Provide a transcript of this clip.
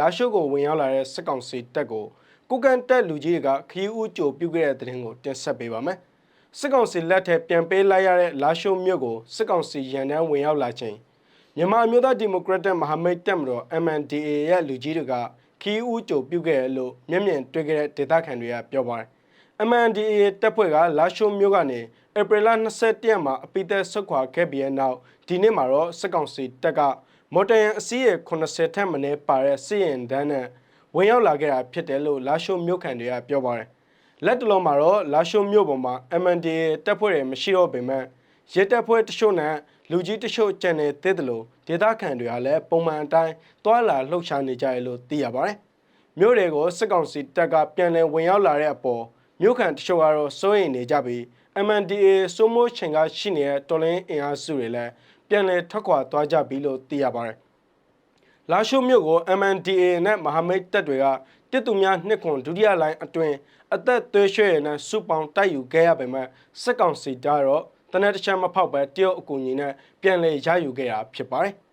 လာရှိုးကိုဝင်ရောက်လာတဲ့စစ်ကောင်စီတပ်ကိုကုကန်တက်လူကြီးတွေကခရီးဦးကြိုပြုတ်ခဲ့တဲ့တဲ့တင်ကိုတင်ဆက်ပေးပါမယ်။စစ်ကောင်စီလက်ထက်ပြန်ပေးလိုက်ရတဲ့လာရှိုးမြို့ကိုစစ်ကောင်စီရန်တန်းဝင်ရောက်လာချိန်မြန်မာအမျိုးသားဒီမိုကရက်တစ်မဟာမိတ်တပ်မတော် MNDAA ရဲ့လူကြီးတွေကခရီးဦးကြိုပြုတ်ခဲ့တယ်လို့မျက်မြင်တွေ့ခဲ့တဲ့ဒေသခံတွေကပြောပါတယ်။ MNDAA တပ်ဖွဲ့ကလာရှိုးမြို့ကနေဧပြီလ22ရက်မှာအပိသက်ဆုတ်ခွာခဲ့ပြီးတဲ့နောက်ဒီနေ့မှာတော့စစ်ကောင်စီတပ်က မော်တော်ယာဉ်အစီးရေ80ထက်မနည်းပါတဲ့စစ်ရင်တန်းနဲ့ဝင်ရောက်လာခဲ့တာဖြစ်တယ်လို့လာရှိုးမြို့ခံတွေကပြောပါတယ်။လက်တလုံးမှာတော့လာရှိုးမြို့ပေါ်မှာ MNDAA တပ်ဖွဲ့တွေမရှိတော့ပေမဲ့ရဲတပ်ဖွဲ့တချို့နဲ့လူကြီးတချို့ကျန်နေသေးတယ်လို့ဒေသခံတွေကလည်းပုံမှန်အတိုင်းတွာလာလှုပ်ရှားနေကြတယ်လို့သိရပါတယ်။မြို့တွေကိုစစ်ကောင်စီတပ်ကပြန်လည်ဝင်ရောက်လာတဲ့အပေါ်မြို့ခံတချို့ကတော့စိုးရိမ်နေကြပြီး MNDAA စိုးမိုးချိန်ကရှိနေတဲ့တော်လိုင်းအင်အားစုတွေလည်းပြန်လည်ထွက်ခွာသွားကြပြီလို့သိရပါတယ်။လာရှိုးမြို့ကို MNDAA နဲ့မဟာမိတ်တပ်တွေကတစ်သူများနှစ်ခွန်ဒုတိယလိုင်းအတွင်အသက်သွေးရွှဲရနဲ့စုပေါင်းတိုက်ယူခဲ့ရပေမဲ့စစ်ကောင်စီတပ်ကတော့တနက်တစ်ချက်မဖောက်ပဲတရုတ်အကူအညီနဲ့ပြန်လည်ရယူခဲ့တာဖြစ်ပါတယ်။